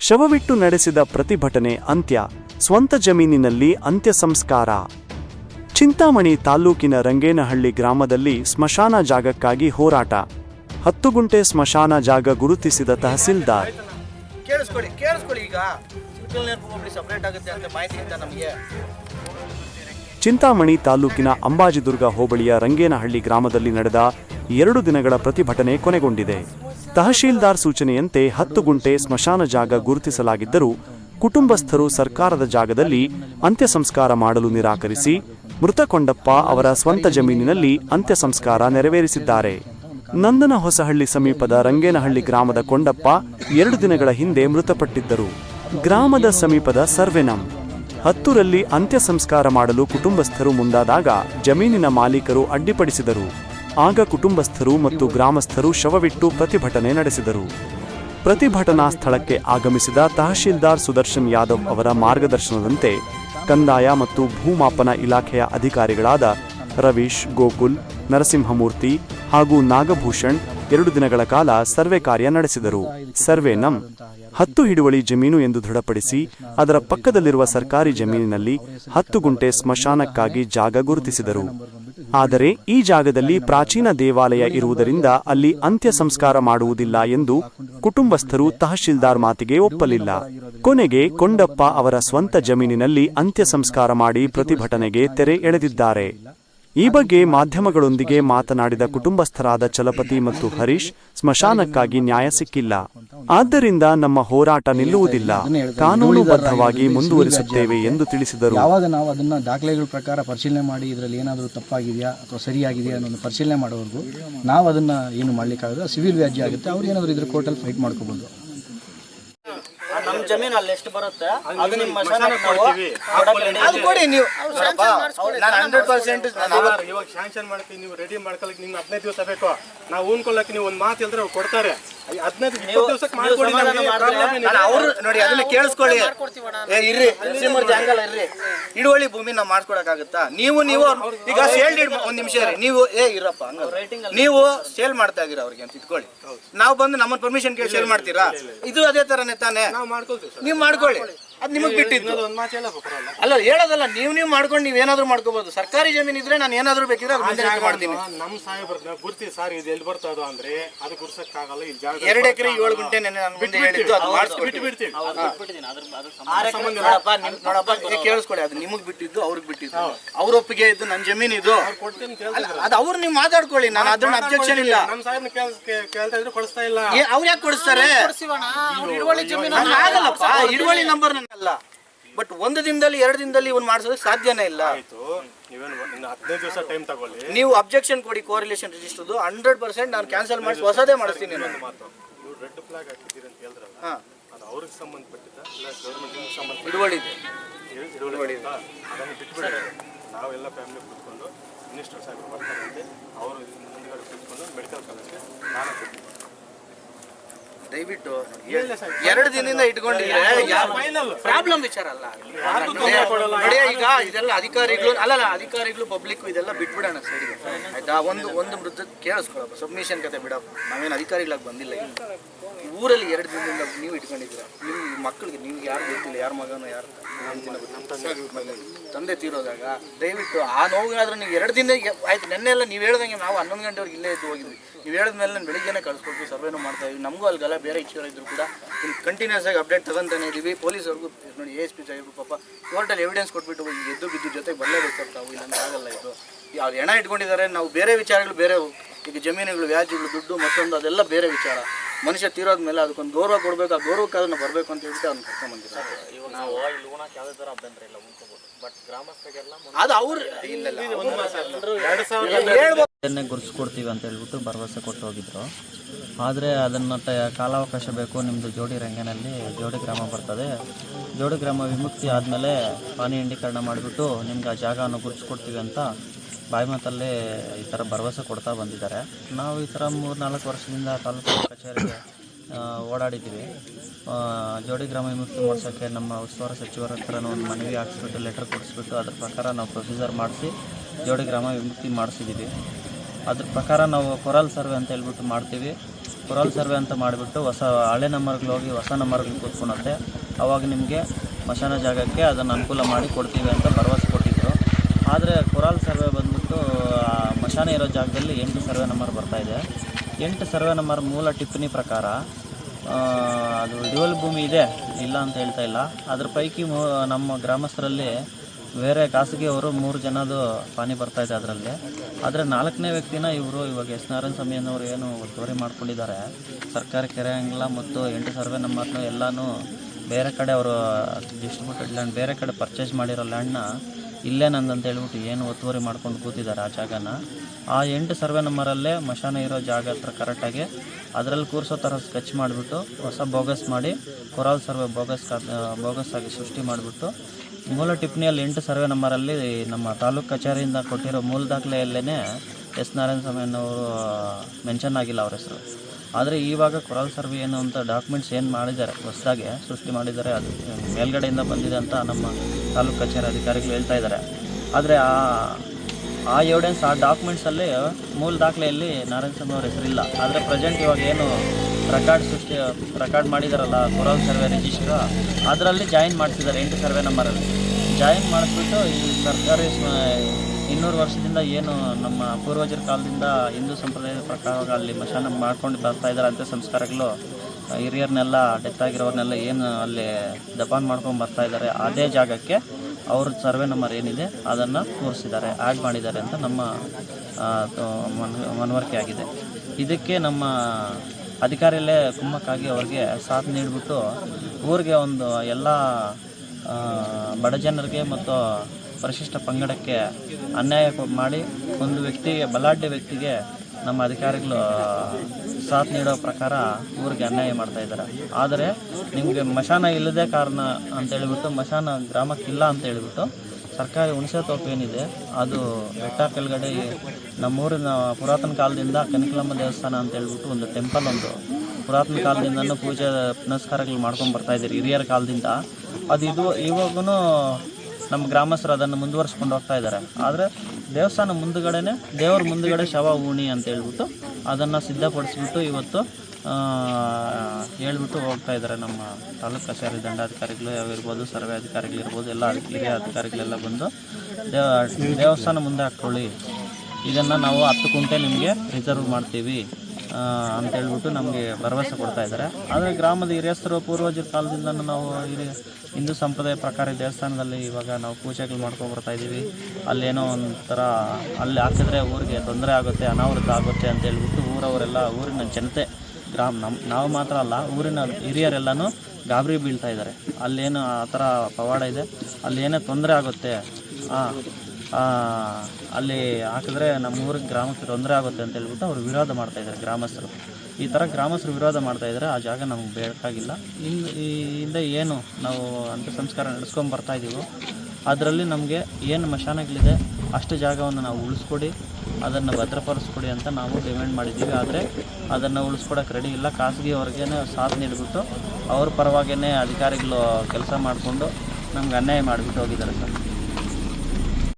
ಶವವಿಟ್ಟು ನಡೆಸಿದ ಪ್ರತಿಭಟನೆ ಅಂತ್ಯ. ಸ್ವಂತ ಜಮೀನಿನಲ್ಲಿ ಅಂತ್ಯ ಸಂಸ್ಕಾರ ಚಿಂತಾಮಣಿ ತಾಲ್ಲೂಕಿನ ರಂಗೇನಹಳ್ಳಿ ಗ್ರಾಮದಲ್ಲಿ ಸ್ಮಶಾನ ಜಾಗಕ್ಕಾಗಿ ಹೋರಾಟ. ಹತ್ತು ಗುಂಟೆ ಸ್ಮಶಾನ ಜಾಗ ಗುರುತಿಸಿದ ತಹಸೀಲ್ದಾರ್. ಕೇಳಿಸ್ಕೊಳ್ಳಿ ಕೇಳಿಸ್ಕೊಳ್ಳಿ ಈಗ. ಸಿಂಗಲ್ ನೇರ್ ಒಬ್ಬಳಿ ಸಪ್ರೇಟ್ ಆಗುತ್ತೆ ಅಂತ ಮಾಹಿತಿ ಅಂತ ನಮಗೆ. ಚಿಂತಾಮಣಿ ತಾಲ್ಲೂಕಿನ ಅಂಬಾಜಿದುರ್ಗ ಹೋಬಳಿಯ ರಂಗೇನಹಳ್ಳಿ ಗ್ರಾಮದಲ್ಲಿ ನಡೆದ ಎರಡು ದಿನಗಳ ಪ್ರತಿಭಟನೆ ಕೊನೆಗೊಂಡಿದೆ. ತಹಶೀಲ್ದಾರ್ ಸೂಚನೆಯಂತೆ ಹತ್ತು ಗುಂಟೆ ಸ್ಮಶಾನ ಜಾಗ ಗುರುತಿಸಲಾಗಿದ್ದರೂ ಕುಟುಂಬಸ್ಥರು ಸರ್ಕಾರದ ಜಾಗದಲ್ಲಿ ಅಂತ್ಯ ಸಂಸ್ಕಾರ ಮಾಡಲು ನಿರಾಕರಿಸಿ ಮೃತಕೊಂಡಪ್ಪ ಅವರ ಸ್ವಂತ ಜಮೀನಿನಲ್ಲಿ ಅಂತ್ಯ ಸಂಸ್ಕಾರ ನೆರವೇರಿಸಿದ್ದಾರೆ. ನಂದನ ಹೊಸಹಳ್ಳಿ ಸಮೀಪದ ರಂಗೇನಹಳ್ಳಿ ಗ್ರಾಮದ ಕೊಂಡಪ್ಪ ಎರಡು ದಿನಗಳ ಹಿಂದೆ ಮೃತಪಟ್ಟಿದ್ದರು. ಗ್ರಾಮದ ಸಮೀಪದ ಸರ್ವೆನಂ. ಹತ್ತುರಲ್ಲಿ ಅಂತ್ಯ ಸಂಸ್ಕಾರ ಮಾಡಲು ಕುಟುಂಬಸ್ಥರು ಮುಂದಾದಾಗ ಜಮೀನಿನ ಮಾಲೀಕರು ಅಡ್ಡಿಪಡಿಸಿದರು. ಆಗ ಕುಟುಂಬಸ್ಥರು ಮತ್ತು ಗ್ರಾಮಸ್ಥರು ಶವವಿಟ್ಟು ಪ್ರತಿಭಟನೆ ನಡೆಸಿದರು. ಪ್ರತಿಭಟನಾ ಸ್ಥಳಕ್ಕೆ ಆಗಮಿಸಿದ ತಹಶೀಲ್ದಾರ್ ಸುದರ್ಶನ್ ಯಾದವ್ ಅವರ ಮಾರ್ಗದರ್ಶನದಂತೆ ಕಂದಾಯ ಮತ್ತು ಭೂಮಾಪನ ಇಲಾಖೆಯ ಅಧಿಕಾರಿಗಳಾದ ರವೀಶ್, ಗೋಕುಲ್, ನರಸಿಂಹಮೂರ್ತಿ ಹಾಗೂ ನಾಗಭೂಷಣ್ ಎರಡು ದಿನಗಳ ಕಾಲ ಸರ್ವೆ ಕಾರ್ಯ ನಡೆಸಿದರು. ಸರ್ವೆ ನಂ ಹತ್ತು ಹಿಡುವಳಿ ಜಮೀನು ಎಂದು ದೃಢಪಡಿಸಿ ಅದರ ಪಕ್ಕದಲ್ಲಿರುವ ಸರ್ಕಾರಿ ಜಮೀನಿನಲ್ಲಿ ಹತ್ತು ಗುಂಟೆ ಸ್ಮಶಾನಕ್ಕಾಗಿ ಜಾಗ ಗುರುತಿಸಿದರು. ಆದರೆ ಈ ಜಾಗದಲ್ಲಿ ಪ್ರಾಚೀನ ದೇವಾಲಯ ಇರುವುದರಿಂದ ಅಲ್ಲಿ ಅಂತ್ಯ ಸಂಸ್ಕಾರ ಮಾಡುವುದಿಲ್ಲ ಎಂದು ಕುಟುಂಬಸ್ಥರು ತಹಶೀಲ್ದಾರ್ ಮಾತಿಗೆ ಒಪ್ಪಲಿಲ್ಲ. ಕೊನೆಗೆ ಕೊಂಡಪ್ಪ ಅವರ ಸ್ವಂತ ಜಮೀನಿನಲ್ಲಿ ಅಂತ್ಯ ಸಂಸ್ಕಾರ ಮಾಡಿ ಪ್ರತಿಭಟನೆಗೆ ತೆರೆ ಎಳೆದಿದ್ದಾರೆ. ಈ ಬಗ್ಗೆ ಮಾಧ್ಯಮಗಳೊಂದಿಗೆ ಮಾತನಾಡಿದ ಕುಟುಂಬಸ್ಥರಾದ ಚಲಪತಿ ಮತ್ತು ಹರೀಶ್, ಸ್ಮಶಾನಕ್ಕಾಗಿ ನ್ಯಾಯ ಸಿಕ್ಕಿಲ್ಲ. ಆದ್ದರಿಂದ ನಮ್ಮ ಹೋರಾಟ ನಿಲ್ಲುವುದಿಲ್ಲ. ಕಾನೂನುಬದ್ಧವಾಗಿ ಮುಂದುವರಿಸುತ್ತೇವೆ ಎಂದು ತಿಳಿಸಿದರು. ಯಾವಾಗ ನಾವು ಅದನ್ನ ದಾಖಲೆಗಳ ಪ್ರಕಾರ ಪರಿಶೀಲನೆ ಮಾಡಿ ಇದರಲ್ಲಿ ಏನಾದರೂ ತಪ್ಪಾಗಿದೆಯಾ ಅಥವಾ ಸರಿಯಾಗಿದೆಯಾ ಅನ್ನೋದು ಪರಿಶೀಲನೆ ಮಾಡೋವರೆಗೂ ನಾವು ಅದನ್ನ ಏನು ಮಾಡ್ಲಿಕ್ಕಾಗಲ್ಲ, ಸಿವಿಲ್ ವ್ಯಾಜ್ಯ ಆಗುತ್ತೆ, ಅವ್ರು ಏನಾದರೂ ಇದ್ರ ಕೋರ್ಟಲ್ಲಿ ಫೈಟ್ ಮಾಡ್ಕೋಬಹುದು ಜಮೀನು ಅಲ್ಲಿ ಎಷ್ಟು ಬರುತ್ತೆ ಅದು ನಿಮ್ಮ ಮಶಾನ ಅದು ಕೊಡಿ ನೀವು. ನಾನು ಹಂಡ್ರೆಡ್ ಪರ್ಸೆಂಟ್ ಇವಾಗ ಶಾಂಕ್ಷನ್ ಮಾಡ್ತೀವಿ ನೀವು ರೆಡಿ ಮಾಡ್ಕೊಳಕ್ಕೆ ನಿಮ್ಗೆ ಹದಿನೈದು ದಿವಸ ಬೇಕು. ನಾವು ಊನ್ಕೊಳ್ಳಕ್ಕೆ ನೀವು ಒಂದು ಮಾತು ಹೇಳಿದ್ರೆ ಅವ್ರು ಕೊಡ್ತಾರೆ. ಹದಿನೈದು ದಿವಸಕ್ಕೆ ಮಾಡ್ಕೊಡಿ ಅವ್ರು ನೋಡಿ ಅದನ್ನ ಕೇಳಿಸ್ಕೊಳ್ಳಿ. ಏ ಇರ್ರಿ. ನರಸಿಂಹರ್ಜಿ ಹಂಗಲ್ಲ ಇರ್ರಿ. ಹಿಡುವಳಿ ಭೂಮಿ ನಾವು ಮಾಡ್ಕೊಡಕ್ಕಾಗುತ್ತಾ ನೀವು ನೀವು ಈಗ ಸೇಲ್ ಒಂದು ಒಂದ್ ನಿಮಿಷ ರೀ ನೀವು ಏ ಇರಪ್ಪ ನೀವು ಸೇಲ್ ಮಾಡ್ತಾ ಇದೀರ ಅವ್ರಿಗೆ ಅಂತ ಇಟ್ಕೊಳ್ಳಿ ನಾವು ಬಂದು ನಮ್ಮ ಪರ್ಮಿಷನ್ ಕೇಳಿ ಸೇಲ್ ಮಾಡ್ತೀರಾ? ಇದು ಅದೇ ತರನೇ ತಾನೇ. ನಾವು ಸರ್ ನೀವು ಮಾಡ್ಕೊಳ್ಳಿ. ಅದು ನಿಮಗೆ ಬಿಟ್ಟಿದ್ದು. ಒಂದು ಮಾತು ಹೇಳಪ್ಪ ಬರಲ್ಲ ಅಲ್ಲ ಹೇಳೋದಲ್ಲ ನೀವು ನೀವು ಮಾಡ್ಕೊಂಡು ನೀವು ಏನಾದ್ರು ಮಾಡ್ಕೋಬಹುದು ಸರ್ಕಾರಿ ಜಮೀನು ಇದ್ರೆ ನಾನು ಏನಾದ್ರು ಬೇಕಿದ್ರೆ ಅದು ಮುಂದೆ ಮಾಡ್ತೀನಿ. ನಮ್ಮ ಗುರ್ತಿ ಸಾರ್ ಇದು. ಎಲ್ಲಿ ಬರ್ತದೋ ಅಂದ್ರೆ ಅದು ಗುರ್ಸಕ್ಕಾಗಲ್ಲ ಇಲ್ಲಿ ಜಾಗ ಎರಡು ಎಕರೆ ಏಳು ಗುಂಟೆ ನೆನೆ ನಾನು ಮುಂದೆ ಹೇಳಿದ್ದು ಅದು ಬಿಟ್ಟು ಬಿಡ್ತೀನಿ. ನೋಡಪ್ಪ ನಿಮ್ ನೋಡಪ್ಪ ಏ, ಕೇಳಿಸ್ಕೊಳ್ಳಿ ಅದು ನಿಮಗ್ ಬಿಟ್ಟಿದ್ದು ಅವ್ರಿಗೆ ಬಿಟ್ಟಿದ್ದು. ಅವ್ರ ಒಪ್ಪಿಗೆ ಇದ್ದು ನನ್ನ ಜಮೀನು ಇದು. ಅದು ಅವ್ರು ನೀವು ಮಾತಾಡ್ಕೊಳ್ಳಿ ನಾನು ಅದ್ರ ಅಬ್ಜೆಕ್ಷನ್ ಇಲ್ಲ. ನಮ್ಮ ಸಾಹೇಬ್ನ ಕೇಳ್ತಾ ಇದ್ರೆ ಕೊಡಿಸ್ತಾ ಇಲ್ಲ. ಅವ್ರು ಯಾಕೆ ಕೊಡಿಸ್ತಾರೆ? ಇಡುವಳಿ ನಂಬರ್ ಅಲ್ಲ. ಬಟ್ ಒಂದು ದಿನದಲ್ಲಿ ಎರಡು ದಿನದಲ್ಲಿ ಇವನ್ ಮಾಡಿಸೋದು ಸಾಧ್ಯನೇ ಇಲ್ಲ. ಆಯ್ತು. ನೀವೇನು ಇನ್ನು ಹದಿನೈದು ದಿವಸ ಟೈಮ್ ತಗೊಳ್ಳಿ. ನೀವು ಅಬ್ಜೆಕ್ಷನ್ ಕೊಡಿ ಕೋರಿಲೇಷನ್ ರಿಜಿಸ್ಟರ್ದು ಹಂಡ್ರೆಡ್ ಪರ್ಸೆಂಟ್ ನಾನು ಕ್ಯಾನ್ಸಲ್ ಮಾಡಿಸಿ ಹೊಸದೇ ಮಾಡಿಸ್ತೀನಿ ನಾನು. ಮಾತು. ನೀವು ರೆಡ್ ಫ್ಲಾಗ್ ಹಾಕಿದ್ದೀರಿ ಅಂತ ಹೇಳಿದ್ರಲ್ಲ ಹಾ. ಅದು ಅವ್ರಿಗೆ ಸಂಬಂಧಪಟ್ಟಿದ್ದ ಇಲ್ಲ ಸಂಬಂಧ ಅಂತ. ಅದನ್ನು ಬಿಟ್ಬಿಡಿ. ನಾವೆಲ್ಲ ಫ್ಯಾಮಿಲಿ ಕೂತ್ಕೊಂಡು ಮಿನಿಸ್ಟರ್ ಸಾಹೇಬರು ಅವರು ಮುಂದ್ಗಡೆ ಕೂತ್ಕೊಂಡು ಮೆಡಿಕಲ್ ಕಾಲೇಜ್ಗೆ ನಾನು ದಯವಿಟ್ಟು ಎರಡು ದಿನದಿಂದ ಇಟ್ಕೊಂಡಿದ್ರೆ ಪ್ರಾಬ್ಲಮ್ ವಿಚಾರ ಅಲ್ಲ. ನೋಡಿ ಈಗ ಇದೆಲ್ಲ ಅಧಿಕಾರಿಗಳು ಅಲ್ಲಲ್ಲ ಅಧಿಕಾರಿಗಳು ಪಬ್ಲಿಕ್ ಇದೆಲ್ಲ ಬಿಟ್ಬಿಡೋಣ ಸರಿ ಆಯ್ತಾ? ಒಂದು ಒಂದು ಮೃತ ಕೇಳಿಸ್ಕೊಳಪ್ಪ. ಸಬ್ಮಿಷನ್ ಕತೆ ಬಿಡಪ್ಪ. ನಾವೇನು ಅಧಿಕಾರಿಗಳಾಗಿ ಬಂದಿಲ್ಲ ಊರಲ್ಲಿ ಎರಡು ದಿನದಿಂದ ನೀವು ಇಟ್ಕೊಂಡಿದ್ದೀರಾ? ನಿಮ್ಮ ಮಕ್ಕಳಿಗೆ ನಿಮ್ಗೆ ಯಾರು ಗೊತ್ತಿಲ್ಲ? ಯಾರ ಮಗನೋ ಯಾರು. ತಂದೆ ತೀರೋದಾಗ, ದಯವಿಟ್ಟು ಆ ನೋವಿಗಾದ್ರೂ ನೀವು ಎರಡು ದಿನ ಆಯ್ತು, ನೆನ್ನೆ ಎಲ್ಲ ನೀವು ಹೇಳ್ದಂಗೆ ನಾವು ಹನ್ನೊಂದು ಗಂಟೆವರೆಗೆ ಇಲ್ಲೇ ಇದ್ದು ಹೋಗಿದ್ವಿ. ನೀವು ಹೇಳಿದ್ಮೇಲೆ ನಾನು ಬೆಳಿಗ್ಗೆನೇ ಕಳಿಸ್ಕೊಟ್ಟು ಸರ್ವೇನು ಮಾಡ್ತಾ ಇದ್ವಿ. ನಮಗೂ ಅಲ್ಲಿಗೆಲ್ಲ ಬೇರೆ ಇಚ್ಛೆಗಳಿದ್ರು ಕೂಡ. ಇಲ್ಲಿ ಕಂಟಿನ್ಯೂಸ್ ಆಗಿ ಅಪ್ಡೇಟ್ ತಗೊಂತಾನೆ ಇದೀವಿ ಪೊಲೀಸವ್ರಿಗೂ, ನೋಡಿ ಎ ಎಸ್ ಪಿ ಸಾಹೇಬ್ರು ಪಾಪ ಕೋರ್ಟಲ್ಲಿ ಎವಿಡೆನ್ಸ್ ಕೊಟ್ಬಿಟ್ಟು ಹೋಗಿ ಎದ್ದು ಬಿದ್ದು ಜೊತೆಗೆ ಬರಲೇಬೇಕು ಸರ್ ತಾವು, ಇಲ್ಲ ಆಗಲ್ಲ ಇದು. ಅವ್ರು ಹೆಣ ಇಟ್ಕೊಂಡಿದ್ದಾರೆ, ನಾವು ಬೇರೆ ವಿಚಾರಗಳು, ಬೇರೆ ಈಗ ಜಮೀನುಗಳು, ವ್ಯಾಜ್ಯಗಳು, ದುಡ್ಡು, ಮತ್ತೊಂದು, ಅದೆಲ್ಲ ಬೇರೆ ವಿಚಾರ. ಮನುಷ್ಯ ತೀರೋದ್ಮೇಲೆ ಅದಕ್ಕೊಂದು ಗೌರವ ಕೊಡಬೇಕು ಆ ಗೌರವಕ್ಕೆ ಅದನ್ನು ಬರಬೇಕು ಅಂತ ಹೇಳ್ಬಿಟ್ಟು ಅದನ್ನ ಕರ್ಕೊಂಡ್ಬಂದಿದ್ದಾರೆ ಅದು ಅವ್ರು ಇಲ್ಲ. ಇಲ್ಲ ಅದನ್ನೇ ಗುರುಸ್ಕೊಡ್ತೀವಿ ಅಂತ ಹೇಳ್ಬಿಟ್ಟು ಭರವಸೆ ಕೊಟ್ಟು ಹೋಗಿದ್ರು. ಆದರೆ ಅದನ್ನು ಟ ಕಾಲಾವಕಾಶ ಬೇಕು ನಿಮ್ಮದು ಜೋಡಿ ರಂಗನಲ್ಲಿ ಜೋಡಿ ಗ್ರಾಮ ಬರ್ತದೆ. ಜೋಡಿ ಗ್ರಾಮ ವಿಮುಕ್ತಿ ಆದಮೇಲೆ ಪಾನಿ ಇಂಡೀಕರಣ ಮಾಡಿಬಿಟ್ಟು ನಿಮ್ಗೆ ಆ ಜಾಗವನ್ನು ಗುರುತಿಸ್ಕೊಡ್ತೀವಿ ಅಂತ ಬಾಯಿ ಮಾತಲ್ಲೇ ಈ ಥರ ಭರವಸೆ ಕೊಡ್ತಾ ಬಂದಿದ್ದಾರೆ. ನಾವು ಈ ಥರ ಮೂರು ನಾಲ್ಕು ವರ್ಷದಿಂದ ತಾಲೂಕು ಕಚೇರಿಗೆ ಓಡಾಡಿದ್ದೀವಿ. ಜೋಡಿ ಗ್ರಾಮ ವಿಮುಕ್ತಿ ಮಾಡ್ಸೋಕ್ಕೆ ನಮ್ಮ ಉಸ್ತುವಾರಿ ಸಚಿವರ ಹತ್ರ ಒಂದು ಮನವಿ ಹಾಕ್ಸ್ಬಿಟ್ಟು, ಲೆಟರ್ ಕೊಡಿಸ್ಬಿಟ್ಟು ಅದ್ರ ಪ್ರಕಾರ ನಾವು ಪ್ರೊಸೀಜರ್ ಮಾಡಿಸಿ ಜೋಡಿ ಗ್ರಾಮ ವಿಮುಕ್ತಿ ಮಾಡಿಸಿದ್ದೀವಿ. ಅದ್ರ ಪ್ರಕಾರ ನಾವು ಕೊರಲ್ ಸರ್ವೆ ಅಂತ ಹೇಳ್ಬಿಟ್ಟು ಮಾಡ್ತೀವಿ. ಕೊರಲ್ ಸರ್ವೆ ಅಂತ ಮಾಡಿಬಿಟ್ಟು ಹೊಸ ಹಳೆ ನಂಬರ್ಗಳು ಹೋಗಿ ಹೊಸ ನಂಬರ್ಗಳು ಕೂತ್ಕೊಳತ್ತೆ. ಅವಾಗ ನಿಮಗೆ ಮಶಾನ ಜಾಗಕ್ಕೆ ಅದನ್ನು ಅನುಕೂಲ ಮಾಡಿ ಕೊಡ್ತೀವಿ ಅಂತ ಭರವಸೆ ಆದರೆ ಕೊರಾಲ್ ಸರ್ವೆ ಬಂದ್ಬಿಟ್ಟು ಮಶಾನ ಇರೋ ಜಾಗದಲ್ಲಿ ಎಂಟು ಸರ್ವೆ ನಂಬರ್ ಬರ್ತಾಯಿದೆ ಎಂಟು ಸರ್ವೆ ನಂಬರ್ ಮೂಲ ಟಿಪ್ಪಣಿ ಪ್ರಕಾರ ಅದು ಡ್ಯುವಲ್ ಭೂಮಿ ಇದೆ, ಇಲ್ಲ ಅಂತ ಹೇಳ್ತಾ ಇಲ್ಲ. ಅದ್ರ ಪೈಕಿ ಮೂ, ನಮ್ಮ ಗ್ರಾಮಸ್ಥರಲ್ಲಿ ಬೇರೆ ಖಾಸಗಿಯವರು ಮೂರು ಜನದು ಪಾನಿ ಬರ್ತಾ ಇದೆ ಅದರಲ್ಲಿ. ಆದರೆ ನಾಲ್ಕನೇ ವ್ಯಕ್ತಿನ ಇವರು ಇವಾಗ ಎಸ್ ನಾರಾಯಣ ಸ್ವಾಮಿ ಅನ್ನೋರು ಏನು ಒತ್ತುವರಿ ಮಾಡ್ಕೊಂಡಿದ್ದಾರೆ. ಸರ್ಕಾರಿ ಕೆರೆ ಮತ್ತು ಎಂಟು ಸರ್ವೆ ನಂಬರ್ನು ಎಲ್ಲನೂ ಬೇರೆ ಕಡೆ ಅವರು ಡಿಸ್ಟ್ರಿಬ್ಯೂಟೆಡ್ ಲ್ಯಾಂಡ್ ಬೇರೆ ಕಡೆ ಪರ್ಚೇಸ್ ಮಾಡಿರೋ ಲ್ಯಾಂಡ್ನ ಇಲ್ಲೇ ಅಂತ ಹೇಳ್ಬಿಟ್ಟು ಏನು ಒತ್ತುವರಿ ಮಾಡ್ಕೊಂಡು ಕೂತಿದ್ದಾರೆ ಆ ಜಾಗನ. ಆ ಎಂಟು ಸರ್ವೆ ನಂಬರಲ್ಲೇ ಮಶಾನ ಇರೋ ಜಾಗ ಹತ್ರ ಕರೆಕ್ಟಾಗಿ ಅದರಲ್ಲಿ ಕೂರಿಸೋ ಥರ ಸ್ಕೆಚ್ ಮಾಡಿಬಿಟ್ಟು ಹೊಸ ಬೋಗಸ್ ಮಾಡಿ ಕೊರಾಲ್ ಸರ್ವೆ ಬೋಗಸ್ ಬೋಗಸ್ ಆಗಿ ಸೃಷ್ಟಿ ಮಾಡಿಬಿಟ್ಟು ಮೂಲ ಟಿಪ್ಪಣಿಯಲ್ಲಿ ಎಂಟು ಸರ್ವೆ ನಂಬರಲ್ಲಿ ನಮ್ಮ ತಾಲೂಕು ಕಚೇರಿಯಿಂದ ಕೊಟ್ಟಿರೋ ಮೂಲ ದಾಖಲೆಯಲ್ಲೇ ಎಸ್ ನಾರಾಯಣ ಸ್ವಾಮಿ ಅನ್ನೋರು ಮೆನ್ಷನ್ ಆಗಿಲ್ಲ ಅವ್ರ ಹೆಸರು. ಆದರೆ ಇವಾಗ ಕೊರಲ್ ಸರ್ವೆ ಏನು ಡಾಕ್ಯುಮೆಂಟ್ಸ್ ಏನು ಮಾಡಿದ್ದಾರೆ, ಹೊಸದಾಗಿ ಸೃಷ್ಟಿ ಮಾಡಿದ್ದಾರೆ, ಅದು ಮೇಲ್ಗಡೆಯಿಂದ ಬಂದಿದೆ ಅಂತ ನಮ್ಮ ತಾಲೂಕು ಕಚೇರಿ ಅಧಿಕಾರಿಗಳು ಹೇಳ್ತಾ ಇದ್ದಾರೆ. ಆದರೆ ಆ ಆ ಎವಿಡೆನ್ಸ್ ಆ ಡಾಕ್ಯುಮೆಂಟ್ಸಲ್ಲಿ ಮೂಲ ದಾಖಲೆಯಲ್ಲಿ ನಾರಾಯಣ ಸ್ವಾಮಿ ಅವ್ರ ಹೆಸರಿಲ್ಲ ಆದರೆ ಪ್ರೆಸೆಂಟ್ ಇವಾಗ ಏನು ರೆಕಾರ್ಡ್ ಸೃಷ್ಟಿ ರೆಕಾರ್ಡ್ ಮಾಡಿದಾರಲ್ಲ, ಕೊರಲ್ ಸರ್ವೆ ರಿಜಿಸ್ಟ್ರ್ ಅದರಲ್ಲಿ ಜಾಯಿನ್ ಮಾಡಿಸಿದ್ದಾರೆ ಎಂಟು ಸರ್ವೆ ನಂಬರಲ್ಲಿ ಜಾಯಿನ್ ಮಾಡಿಸ್ಬಿಟ್ಟು ಈ ಸರ್ಕಾರಿ ಇನ್ನೂರು ವರ್ಷದಿಂದ ಏನು ನಮ್ಮ ಪೂರ್ವಜರ ಕಾಲದಿಂದ ಹಿಂದೂ ಸಂಪ್ರದಾಯದ ಪ್ರಕಾರ ಅಲ್ಲಿ ಮಶಾನ ಮಾಡ್ಕೊಂಡು ಬರ್ತಾ ಇದ್ದಾರೆ ಅಂತ ಸಂಸ್ಕಾರಗಳು ಹಿರಿಯರನ್ನೆಲ್ಲ ಡೆತ್ ಆಗಿರೋರ್ನೆಲ್ಲ ಏನು ಅಲ್ಲಿ ದಫಾನ್ ಮಾಡ್ಕೊಂಡು ಬರ್ತಾ ಇದ್ದಾರೆ. ಅದೇ ಜಾಗಕ್ಕೆ ಅವ್ರ ಸರ್ವೆ ನಂಬರ್ ಏನಿದೆ, ಅದನ್ನು ತೋರಿಸಿದ್ದಾರೆ ಆ್ಯಡ್ ಮಾಡಿದ್ದಾರೆ ಅಂತ ನಮ್ಮ ಮನವರಿಕೆ ಆಗಿದೆ. ಇದಕ್ಕೆ ನಮ್ಮ ಅಧಿಕಾರಿಯಲ್ಲೇ ಕುಮ್ಮಕ್ಕಾಗಿ ಅವ್ರಿಗೆ ಸಾಥ್ ನೀಡಿಬಿಟ್ಟು ಊರಿಗೆ ಒಂದು ಎಲ್ಲ ಬಡ ಜನರಿಗೆ ಮತ್ತು ಪರಿಶಿಷ್ಟ ಪಂಗಡಕ್ಕೆ ಅನ್ಯಾಯ ಮಾಡಿ ಒಂದು ವ್ಯಕ್ತಿಗೆ, ಬಲಾಢ್ಯ ವ್ಯಕ್ತಿಗೆ ನಮ್ಮ ಅಧಿಕಾರಿಗಳು ಸಾಥ್ ನೀಡೋ ಪ್ರಕಾರ ಊರಿಗೆ ಅನ್ಯಾಯ ಮಾಡ್ತಾ ಇದ್ದಾರೆ. ಆದರೆ ನಿಮಗೆ ಮಶಾನ ಇಲ್ಲದೆ ಕಾರಣ ಅಂತ ಹೇಳಿಬಿಟ್ಟು, ಮಶಾನ ಗ್ರಾಮಕ್ಕಿಲ್ಲ ಅಂತ ಹೇಳಿಬಿಟ್ಟು ಸರ್ಕಾರಿ ಹುಣಸೆ ತೋಪು ಏನಿದೆ, ಅದು ಬೆಟ್ಟ ಕೆಳಗಡೆ ನಮ್ಮೂರಿನ ಪುರಾತನ ಕಾಲದಿಂದ ಕನಕಲಮ್ಮ ದೇವಸ್ಥಾನ ಅಂತ ಹೇಳ್ಬಿಟ್ಟು ಒಂದು ಟೆಂಪಲ್ ಒಂದು ಪುರಾತನ ಕಾಲದಿಂದನೂ ಪೂಜೆ ಪುನಸ್ಕಾರಗಳು ಮಾಡ್ಕೊಂಡು ಬರ್ತಾ ಇದ್ದೀರಿ, ಹಿರಿಯರ ಕಾಲದಿಂದ. ಅದು ಇದು ಇವಾಗೂ ನಮ್ಮ ಗ್ರಾಮಸ್ಥರು ಅದನ್ನು ಮುಂದುವರಿಸ್ಕೊಂಡು ಹೋಗ್ತಾ ಇದ್ದಾರೆ. ಆದರೆ ದೇವಸ್ಥಾನ ಮುಂದುಗಡೆನೆ ದೇವ್ರ ಮುಂದುಗಡೆ ಶವ ಉಣಿ ಅಂತ ಹೇಳ್ಬಿಟ್ಟು ಅದನ್ನು ಸಿದ್ಧಪಡಿಸ್ಬಿಟ್ಟು ಇವತ್ತು ಹೇಳ್ಬಿಟ್ಟು ಹೋಗ್ತಾ ಇದ್ದಾರೆ ನಮ್ಮ ತಾಲೂಕು ಕಚೇರಿ ದಂಡಾಧಿಕಾರಿಗಳು. ಯಾವಿರ್ಬೋದು ಸರ್ವೆ ಅಧಿಕಾರಿಗಳಿರ್ಬೋದು ಎಲ್ಲ ಹಿರಿಯ ಅಧಿಕಾರಿಗಳೆಲ್ಲ ಬಂದು ದೇವ, ದೇವಸ್ಥಾನ ಮುಂದೆ ಹಾಕ್ಕೊಳ್ಳಿ ಇದನ್ನು ನಾವು ಹತ್ತು ಕುಂಟೆ ನಿಮಗೆ ರಿಸರ್ವ್ ಮಾಡ್ತೀವಿ. ಅಂತ ಹೇಳ್ಬಿಟ್ಟು ನಮಗೆ ಭರವಸೆ ಕೊಡ್ತಾ ಇದ್ದಾರೆ. ಆದರೆ ಗ್ರಾಮದ ಹಿರಿಯಸ್ಥರು ಪೂರ್ವಜರ ಕಾಲದಿಂದ ನಾವು ಇಲ್ಲಿ ಹಿಂದೂ ಸಂಪ್ರದಾಯ ಪ್ರಕಾರ ದೇವಸ್ಥಾನದಲ್ಲಿ ಇವಾಗ ನಾವು ಪೂಜೆಗಳು ಮಾಡ್ಕೊಂಡು ಬರ್ತಾ ಇದ್ದೀವಿ. ಅಲ್ಲೇನೋ ಒಂಥರ ಅಲ್ಲಿ ಹಾಕಿದ್ರೆ ಊರಿಗೆ ತೊಂದರೆ ಆಗುತ್ತೆ ಅನಾವೃತ ಆಗುತ್ತೆ ಅಂತ ಹೇಳ್ಬಿಟ್ಟು ಊರವರೆಲ್ಲ ಊರಿನ ಜನತೆ ಗ್ರಾಮ ನಮ್ಮ ನಾವು ಮಾತ್ರ ಅಲ್ಲ ಊರಿನ ಹಿರಿಯರೆಲ್ಲನೂ ಗಾಬರಿ ಬೀಳ್ತಾ ಇದ್ದಾರೆ. ಅಲ್ಲೇನು ಆ ಥರ ಪವಾಡ ಇದೆ. ಅಲ್ಲಿ ಏನೇ ತೊಂದರೆ ಆಗುತ್ತೆ. ಆ, ಅಲ್ಲಿ ಹಾಕಿದ್ರೆ ನಮ್ಮ ಊರಿಗೆ ಗ್ರಾಮಕ್ಕೆ ತೊಂದರೆ ಆಗುತ್ತೆ ಅಂತ ಹೇಳ್ಬಿಟ್ಟು ಅವರು ವಿರೋಧ ಮಾಡ್ತಾ ಇದ್ದಾರೆ ಗ್ರಾಮಸ್ಥರು. ಈ ಥರ ಗ್ರಾಮಸ್ಥರು ವಿರೋಧ ಮಾಡ್ತಾ ಇದ್ದಾರೆ, ಆ ಜಾಗ ನಮ್ಗೆ ಬೇಕಾಗಿಲ್ಲ ಇನ್ನು ಈ ಹಿಂದೆ ಏನು ನಾವು ಅಂತ ಸಂಸ್ಕಾರ ನಡೆಸ್ಕೊಂಡು ಬರ್ತಾ ಇದ್ದೀವೋ ಅದರಲ್ಲಿ ನಮಗೆ ಏನು ಮಶಾನಗಳಿದೆ, ಅಷ್ಟು ಜಾಗವನ್ನು ನಾವು ಉಳಿಸ್ಕೊಡಿ, ಅದನ್ನು ಭದ್ರಪಡಿಸ್ಕೊಡಿ ಅಂತ ನಾವು ಡಿಮ್ಯಾಂಡ್ ಮಾಡಿದ್ದೀವಿ. ಆದರೆ ಅದನ್ನು ಉಳಿಸ್ಕೊಡೋಕೆ ರೆಡಿ ಇಲ್ಲ. ಖಾಸಗಿಯವ್ರಿಗೆ ಸಾಥ್ ನೀಡಿಬಿಟ್ಟು ಅವ್ರ ಪರವಾಗಿಯೇ ಅಧಿಕಾರಿಗಳು ಕೆಲಸ ಮಾಡಿಕೊಂಡು ನಮ್ಗೆ ಅನ್ಯಾಯ ಮಾಡಿಬಿಟ್ಟು ಹೋಗಿದ್ದಾರೆ ಸರ್.